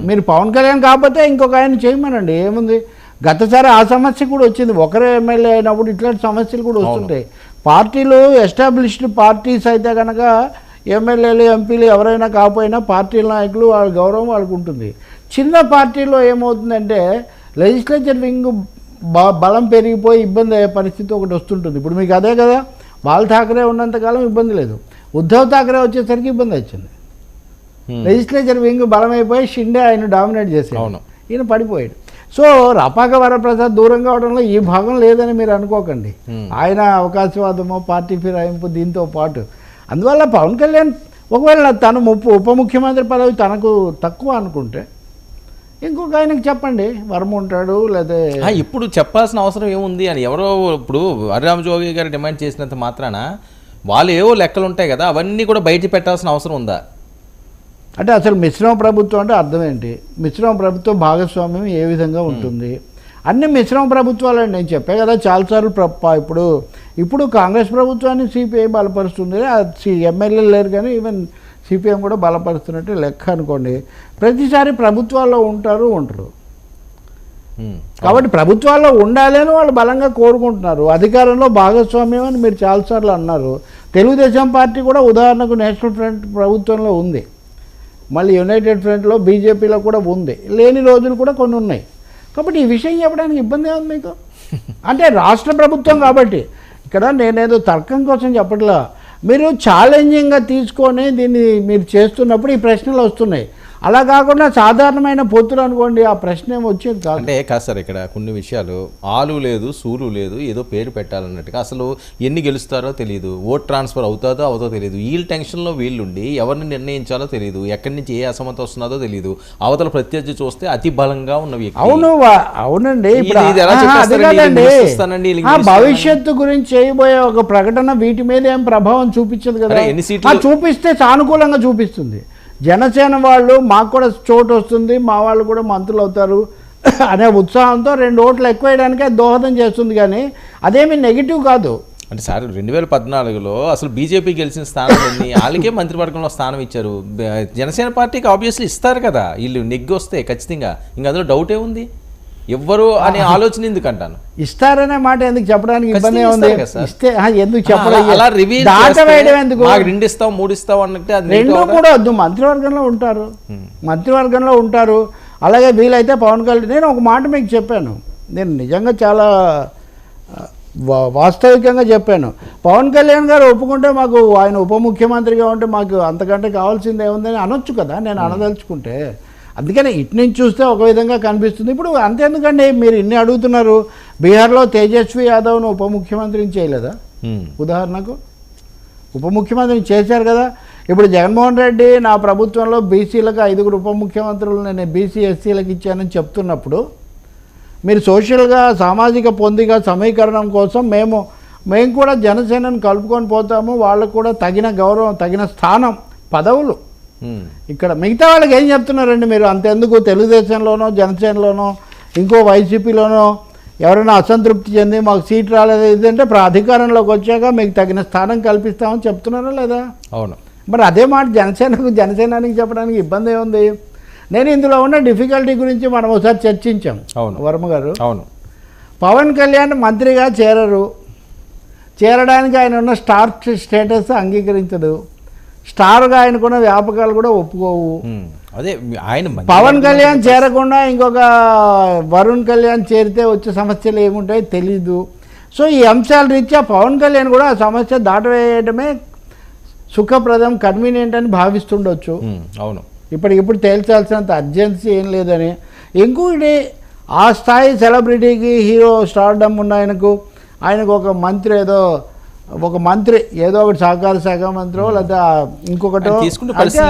S2: మీరు పవన్ కళ్యాణ్ కాకపోతే ఇంకొక ఆయన చేయమనండి. ఏముంది? గతసారి ఆ సమస్య కూడా వచ్చింది. ఒకరే ఎమ్మెల్యే అయినప్పుడు ఇట్లాంటి సమస్యలు కూడా వస్తుంటాయి. పార్టీలు ఎస్టాబ్లిష్డ్ పార్టీస్ అయితే కనుక ఎమ్మెల్యేలు ఎంపీలు ఎవరైనా కాకపోయినా పార్టీ నాయకులు వాళ్ళ గౌరవం వాళ్ళకు ఉంటుంది చిన్న పార్టీలో ఏమవుతుందంటే లెజిస్లేచర్ వింగ్ బలం పెరిగిపోయి ఇబ్బంది అయ్యే పరిస్థితి ఒకటి వస్తుంటుంది. ఇప్పుడు మీకు అదే కదా బాల్ ఠాకరే ఉన్నంతకాలం ఇబ్బంది లేదు. ఉద్ధవ్ ఠాకరే వచ్చేసరికి ఇబ్బంది వచ్చింది. లెజిస్లేచర్ వింగ్ బలమైపోయి షిండే ఆయన డామినేట్
S1: అవును.
S2: ఈయన పడిపోయాడు. సో రపాక వరప్రసాద్ దూరం కావడంలో ఈ భాగం లేదని మీరు అనుకోకండి. ఆయన అవకాశవాదమో పార్టీ ఫిరాయింపు దీంతో పాటు. అందువల్ల పవన్ కళ్యాణ్ ఒకవేళ తను ముప్పు ఉప ముఖ్యమంత్రి పదవి తనకు తక్కువ అనుకుంటే ఇంకొక ఆయనకి చెప్పండి. వరం ఉంటాడు లేదా
S1: ఇప్పుడు చెప్పాల్సిన అవసరం ఏముంది అని ఎవరో ఇప్పుడు హరిరామ్ జోగి గారు డిమాండ్ చేసినంత మాత్రాన వాళ్ళు ఏవో లెక్కలు ఉంటాయి కదా అవన్నీ కూడా బయట పెట్టాల్సిన అవసరం ఉందా?
S2: అంటే అసలు మిశ్రమ ప్రభుత్వం అంటే అర్థం ఏంటి? మిశ్రమ ప్రభుత్వం భాగస్వామ్యం ఏ విధంగా ఉంటుంది? అన్ని మిశ్రమ ప్రభుత్వాలు నేను చెప్పే కదా చాలాసార్లు ప్ర- ఇప్పుడు. ఇప్పుడు కాంగ్రెస్ ప్రభుత్వాన్ని సిపిఐ బలపరుస్తుంది ఎమ్మెల్యేలు లేరు కానీ ఈవెన్ సిపిఎం కూడా బలపరుస్తున్నట్టు లెక్క అనుకోండి. ప్రతిసారి ప్రభుత్వాల్లో ఉంటారు
S1: ఉమ్.
S2: కాబట్టి ప్రభుత్వాల్లో ఉండాలి అని వాళ్ళు బలంగా కోరుకుంటున్నారు. అధికారంలో భాగస్వామ్యం అని మీరు చాలాసార్లు అన్నారు. తెలుగుదేశం పార్టీ కూడా ఉదాహరణకు నేషనల్ ఫ్రంట్ ప్రభుత్వంలో ఉంది. మళ్ళీ యునైటెడ్ ఫ్రంట్లో బీజేపీలో కూడా ఉంది. లేని రోజులు కూడా కొన్ని ఉన్నాయి. కాబట్టి ఈ విషయం చెప్పడానికి ఇబ్బంది ఏముంది మీకు? అంటే రాష్ట్ర ప్రభుత్వం కాబట్టి. ఇక్కడ నేనేదో తర్కం కోసం చెప్పట్లా. మీరు ఛాలెంజింగ్గా తీసుకొని దీన్ని మీరు చేస్తున్నప్పుడు ఈ ప్రశ్నలు వస్తున్నాయి. అలా కాకుండా సాధారణమైన పొత్తులు అనుకోండి ఆ ప్రశ్న ఏమి వచ్చేది కాదు.
S1: అంటే కాదు సార్ ఇక్కడ కొన్ని విషయాలు ఆలు లేదు సూలు లేదు ఏదో పేరు పెట్టాలన్నట్టుగా అసలు ఎన్ని గెలుస్తారో తెలియదు ఓట్ ట్రాన్స్ఫర్ అవుతుందో అవుతో తెలియదు వీళ్ళ టెన్షన్లో వీళ్ళుండి ఎవరిని నిర్ణయించాలో తెలియదు ఎక్కడి నుంచి ఏ అసమత వస్తున్నదో తెలియదు అవతల ప్రత్యర్థి చూస్తే అతి బలంగా ఉన్న వ్యక్తి.
S2: అవును అవునండి. భవిష్యత్తు గురించి చేయబోయే ఒక ప్రకటన వీటి మీద ఏం ప్రభావం చూపించదు కదా. చూపిస్తే సానుకూలంగా చూపిస్తుంది. జనసేన వాళ్ళు మాకు కూడా చోటు వస్తుంది మా వాళ్ళు కూడా మంత్రులు అవుతారు అనే ఉత్సాహంతో రెండు ఓట్లు ఎక్కువ వేయడానికే దోహదం చేస్తుంది కానీ అదేమి నెగిటివ్ కాదు.
S1: అంటే సార్ రెండు వేల పద్నాలుగులో అసలు బీజేపీ గెలిచిన స్థానం వాళ్ళకే మంత్రివర్గంలో స్థానం ఇచ్చారు. జనసేన పార్టీకి ఆబ్వియస్లీ ఇస్తారు కదా. వీళ్ళు నెగ్గి వస్తే ఖచ్చితంగా. ఇంక అందులో డౌట్ ఏముంది ఎవ్వరు అనే ఆలోచన ఎందుకు అంటాను
S2: ఇస్తారనే మాట ఎందుకు చెప్పడానికి ఇబ్బంది ఉంది. ఇస్తే ఎందుకు చెప్పడం
S1: అలా రివీల్
S2: దాటవేయడం ఎందుకు?
S1: రెండు ఇస్తాం మూడు ఇస్తాం అన్నట్టే అది
S2: రెండు? కూడా వద్దు మంత్రివర్గంలో ఉంటారు. మంత్రివర్గంలో ఉంటారు. అలాగే వీలైతే పవన్ కళ్యాణ్ నేను ఒక మాట మీకు చెప్పాను. నేను నిజంగా చాలా వాస్తవికంగా చెప్పాను. పవన్ కళ్యాణ్ గారు ఒప్పుకుంటే మాకు ఆయన ఉప ముఖ్యమంత్రిగా ఉంటే మాకు అంతకంటే కావాల్సింది ఏముందని అనొచ్చు కదా? నేను అనదలుచుకుంటే. అందుకని ఇటు నుంచి చూస్తే ఒక విధంగా కనిపిస్తుంది ఇప్పుడు అంతేందుకండి మీరు ఇన్ని అడుగుతున్నారు బీహార్లో తేజస్వి యాదవ్ను ఉప ముఖ్యమంత్రిని చేయలేదా. ఉదాహరణకు ఉప ముఖ్యమంత్రిని చేశారు కదా ఇప్పుడు జగన్మోహన్ రెడ్డి నా ప్రభుత్వంలో బీసీలకు ఐదుగురు ఉప ముఖ్యమంత్రులు నేను బీసీ ఎస్సీలకు ఇచ్చానని చెప్తున్నప్పుడు మీరు సోషల్గా సామాజిక పొందిక సమీకరణం కోసం మేము మేము కూడా జనసేనను కలుపుకొని పోతాము వాళ్ళకు కూడా తగిన గౌరవం తగిన స్థానం పదవులు. ఇక్కడ మిగతా వాళ్ళకి ఏం చెప్తున్నారండి మీరు? అంతెందుకు తెలుగుదేశంలోనో జనసేనలోనో ఇంకో వైసీపీలోనో ఎవరైనా అసంతృప్తి చెంది మాకు సీట్ రాలేదు ఇప్పుడు అధికారంలోకి వచ్చాక మీకు తగిన స్థానం కల్పిస్తామని చెప్తున్నారా లేదా?
S1: అవును.
S2: మరి అదే మాట జనసేనకు జనసేనానికి చెప్పడానికి ఇబ్బంది ఏముంది? నేను ఇందులో ఉన్న డిఫికల్టీ గురించి మనం ఒకసారి చర్చించాం.
S1: అవును.
S2: వర్మ గారు.
S1: అవును.
S2: పవన్ కళ్యాణ్ మంత్రిగా చేరరు. చేరడానికి ఆయన ఉన్న స్టార్ స్టేటస్ అంగీకరించదు. స్టార్గా ఆయనకున్న వ్యాపకాలు కూడా ఒప్పుకోవు.
S1: అదే ఆయన
S2: పవన్ కళ్యాణ్ చేరకుండా ఇంకొక వరుణ్ కళ్యాణ్ చేరితే వచ్చే సమస్యలు ఏముంటాయో తెలీదు. సో ఈ అంశాల రీత్యా పవన్ కళ్యాణ్ కూడా ఆ సమస్య దాటవేయడమే సుఖప్రదం కన్వీనియంట్ అని భావిస్తుండొచ్చు.
S1: అవును.
S2: ఇప్పటికిప్పుడు తేల్చాల్సినంత అర్జెన్సీ ఏం లేదని. ఇంకొకటి ఆ స్థాయి సెలబ్రిటీకి హీరో స్టార్డమ్ ఉన్న ఆయనకు ఆయనకు ఒక మంత్రి ఏదో ఒక మంత్రి ఏదో ఒకటి సహకార శాఖ మంత్రి లేదా ఇంకొకటో.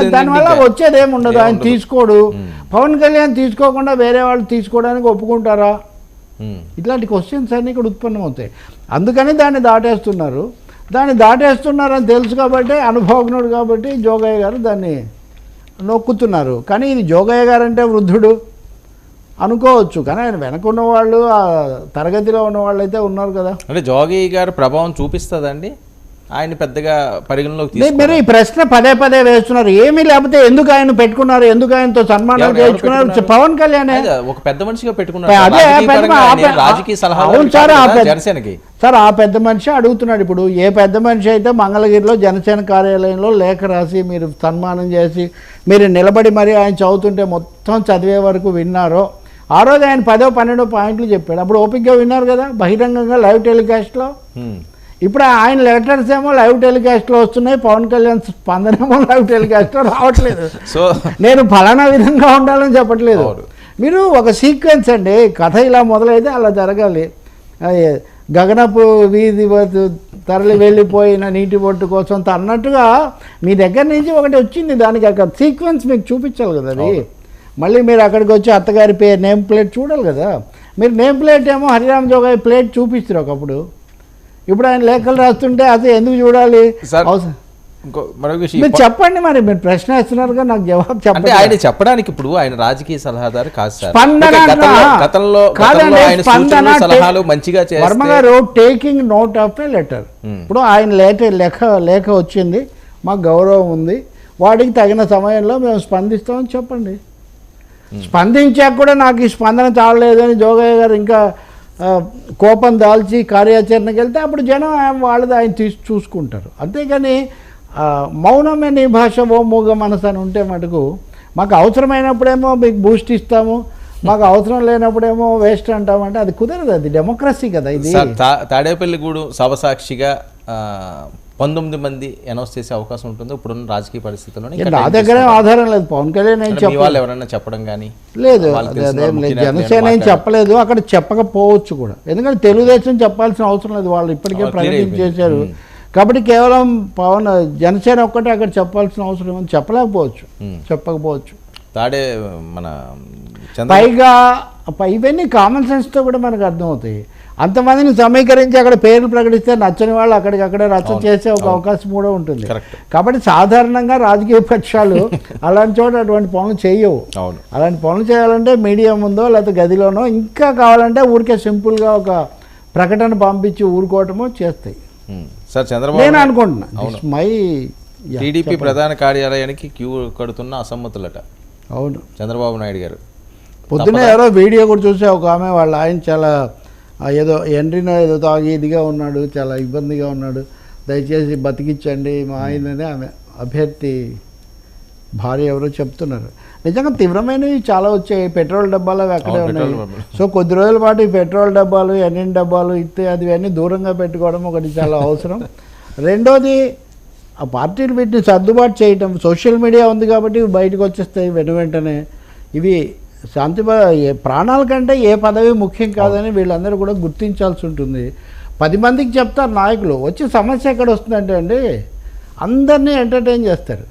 S2: దానివల్ల వచ్చేది ఏమి ఉండదు. ఆయన. తీసుకోడు. పవన్ కళ్యాణ్ తీసుకోకుండా వేరే వాళ్ళు తీసుకోవడానికి ఒప్పుకుంటారా?
S1: ఉమ్.
S2: ఇట్లాంటి క్వశ్చన్స్ అన్నీ ఇక్కడ ఉత్పన్నమవుతాయి. అందుకని దాన్ని దాటేస్తున్నారు. దాన్ని దాటేస్తున్నారని తెలుసు కాబట్టి అనుభవజ్ఞుడు కాబట్టి జోగయ్య గారు దాన్ని నొక్కుతున్నారు. కానీ ఇది జోగయ్య గారు అంటే వృద్ధుడు. అనుకోవచ్చు. కానీ ఆయన వెనక ఉన్న వాళ్ళు ఆ తరగతిలో ఉన్న వాళ్ళు అయితే ఉన్నారు కదా.
S1: అంటే జోగి గారు ప్రభావం చూపిస్తుందండి? ఆయన పెద్దగా పరిగణలోకి
S2: మీరు ఈ ప్రశ్న పదే పదే వేస్తున్నారు. ఏమీ లేకపోతే ఎందుకు ఆయన పెట్టుకున్నారు ఎందుకు ఆయనతో సన్మానం
S1: పెట్టుకున్నారు?
S2: పవన్ కళ్యాణే.
S1: ఒక పెద్ద మనిషిగా పెట్టుకున్నారు. రాజకీయ సలహా జనసేనకి.
S2: సార్ ఆ పెద్ద మనిషి అడుగుతున్నాడు ఇప్పుడు. ఏ పెద్ద మనిషి అయితే మంగళగిరిలో జనసేన కార్యాలయంలో లేఖ రాసి మీరు సన్మానం చేసి మీరు నిలబడి మరి ఆయన చదువుతుంటే మొత్తం చదివే వరకు విన్నారో ఆ రోజు ఆయన పదో పన్నెండో పాయింట్లు చెప్పాడు. అప్పుడు ఓపిక్గా విన్నారు కదా బహిరంగంగా లైవ్ టెలికాస్ట్లో. ఇప్పుడు ఆయన లెటర్స్ ఏమో లైవ్ టెలికాస్ట్లో వస్తున్నాయి పవన్ కళ్యాణ్ స్పందనేమో లైవ్ టెలికాస్ట్లో రావట్లేదు.
S1: సో
S2: నేను ఫలానా విధంగా ఉండాలని చెప్పట్లేదు. మీరు ఒక సీక్వెన్స్ అండి కథ ఇలా మొదలైతే అలా జరగాలి. గగనపు వీధి తరలి వెళ్ళిపోయిన నీటి బొట్టు కోసం అన్నట్టుగా మీ దగ్గర నుంచి ఒకటి వచ్చింది. దానికి అక్కడ సీక్వెన్స్ మీకు చూపించాలి కదా అది. మళ్ళీ మీరు అక్కడికి వచ్చి అత్తగారి పేరు నేమ్ ప్లేట్ చూడాలి కదా. మీరు నేమ్ ప్లేట్ ఏమో హరిరామ్ జోగాయి ప్లేట్ చూపిస్తారు ఒకప్పుడు. ఇప్పుడు ఆయన లేఖలు రాస్తుంటే అసలు ఎందుకు చూడాలి? మీరు చెప్పండి మరి మీరు ప్రశ్న వేస్తున్నారుగా నాకు జవాబు చెప్పండి.
S1: ఆయన చెప్పడానికి ఇప్పుడు ఆయన రాజకీయ సలహాదారు కాదు సార్. గతంలో
S2: స్పందన
S1: సలహాలు మంచిగా
S2: Varma garu taking note of a letter.
S1: Hmm.
S2: ఇప్పుడు ఆయన లేఖ లేఖ లేఖ వచ్చింది మాకు గౌరవం ఉంది. వాడికి తగిన సమయంలో మేము స్పందిస్తామని చెప్పండి. స్పందించాక కూడా నాకు ఈ స్పందన చాలలేదని జోగయ్య గారు ఇంకా కోపం దాల్చి కార్యాచరణకి వెళ్తే అప్పుడు జనం వాళ్ళది ఆయన తీసి చూసుకుంటారు. అంతేగాని ఆ, మౌనమే నీ భాష ఓ మూగ మనసు అని ఉంటే మటుకు మాకు అవసరమైనప్పుడేమో మీకు బూస్ట్ ఇస్తాము మాకు అవసరం లేనప్పుడేమో వేస్ట్ అంటామంటే అది కుదరదు అది డెమోక్రసీ కదా ఇది.
S1: తాడేపల్లిగూడు సభ సాక్షిగా పంతొమ్మిది మంది అనౌన్స్ చేసే అవకాశం ఉంటుందో ఇప్పుడున్న రాజకీయ పరిస్థితుల్లో
S2: నా దగ్గర. ఆధారం లేదు. పవన్ కళ్యాణ్ ఏం
S1: వాళ్ళు ఎవరైనా చెప్పడం కానీ
S2: లేదు జనసేన ఏం. చెప్పలేదు. అక్కడ చెప్పకపోవచ్చు కూడా. ఎందుకంటే తెలుగుదేశం చెప్పాల్సిన అవసరం లేదు. వాళ్ళు ఇప్పటికే ప్రకటించేశారు
S1: అయిపోయింది.
S2: కాబట్టి కేవలం పవన్ జనసేన ఒక్కటే అక్కడ చెప్పాల్సిన అవసరం ఉంది చెప్పలేకపోవచ్చు. చెప్పకపోవచ్చు.
S1: తాడే మన
S2: పైగా ఇవన్నీ కామన్ సెన్స్తో కూడా మనకు అర్థమవుతాయి. అంతమందిని సమీకరించి అక్కడ పేర్లు ప్రకటిస్తే నచ్చని వాళ్ళు అక్కడికక్కడే రచ్చ
S1: అవును,
S2: చేసే ఒక. అవకాశం కూడా ఉంటుంది. కాబట్టి సాధారణంగా రాజకీయ పక్షాలు అలాంటి చోట అటువంటి పనులు చేయవు
S1: అవును
S2: అలాంటి పనులు చేయాలంటే మీడియా ముందో లేకపోతే గదిలోనో ఇంకా కావాలంటే ఊరికే సింపుల్గా ఒక ప్రకటన పంపించి ఊరుకోవటమో చేస్తాయి.
S1: సార్ చంద్రబాబు
S2: నేను అనుకుంటున్నా yeah,
S1: టీడీపీ. ప్రధాన కార్యాలయానికి క్యూ కడుతున్న అసమ్మతులట
S2: అవును
S1: చంద్రబాబు నాయుడు గారు
S2: పొద్దున్నే? ఎవరో వీడియో కూడా చూసే ఒక ఆమె వాళ్ళ ఆయన చాలా ఏదో ఎండ్రినో ఏదో తాగి ఇదిగా ఉన్నాడు చాలా ఇబ్బందిగా ఉన్నాడు. దయచేసి బతికించండి మా ఆయననే ఆమె అభ్యర్థి భార్య ఎవరో చెప్తున్నారు. నిజంగా తీవ్రమైనవి చాలా వచ్చాయి. పెట్రోల్ డబ్బాలు అవి అక్కడే ఉన్నాయి. సో కొద్ది రోజుల పాటు ఈ పెట్రోల్ డబ్బాలు ఎన్నిన్ డబ్బాలు ఇత్యాది ఇవన్నీ దూరంగా పెట్టుకోవడం ఒకటి చాలా అవసరం. రెండోది ఆ పార్టీలు వీటిని సర్దుబాటు చేయటం. సోషల్ మీడియా ఉంది కాబట్టి బయటకు వచ్చేస్తాయి వెను వెంటనే. ఇవి శాంతి ప్రాణాల కంటే ఏ పదవి ముఖ్యం కాదని వీళ్ళందరూ కూడా గుర్తించాల్సి ఉంటుంది. పది మందికి చెప్తారు నాయకులు వచ్చి సమస్య ఎక్కడ వస్తుందంటే అండి అందరినీ ఎంటర్టైన్ చేస్తారు.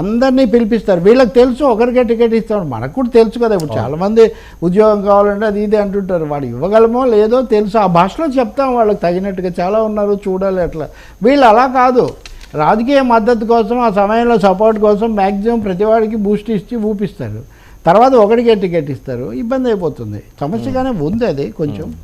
S2: అందరినీ పిలిపిస్తారు. వీళ్ళకి తెలుసు ఒకరికే టికెట్ ఇస్తాడు మనకు కూడా తెలుసు కదా. ఇప్పుడు చాలామంది ఉద్యోగం కావాలంటే అది ఇది అంటుంటారు. వాడు ఇవ్వగలమో లేదో తెలుసు. ఆ భాషలో చెప్తాం వాళ్ళకి తగినట్టుగా. చాలా ఉన్నారు చూడాలి అట్లా. వీళ్ళు అలా కాదు. రాజకీయ మద్దతు కోసం ఆ సమయంలో సపోర్ట్ కోసం మ్యాక్సిమం ప్రతివాడికి బూస్ట్ ఇచ్చి ఊపిస్తారు. తర్వాత ఒకటికే టికెట్ ఇస్తారు ఇబ్బంది అయిపోతుంది. సమస్యగానే ఉంది అది కొంచెం.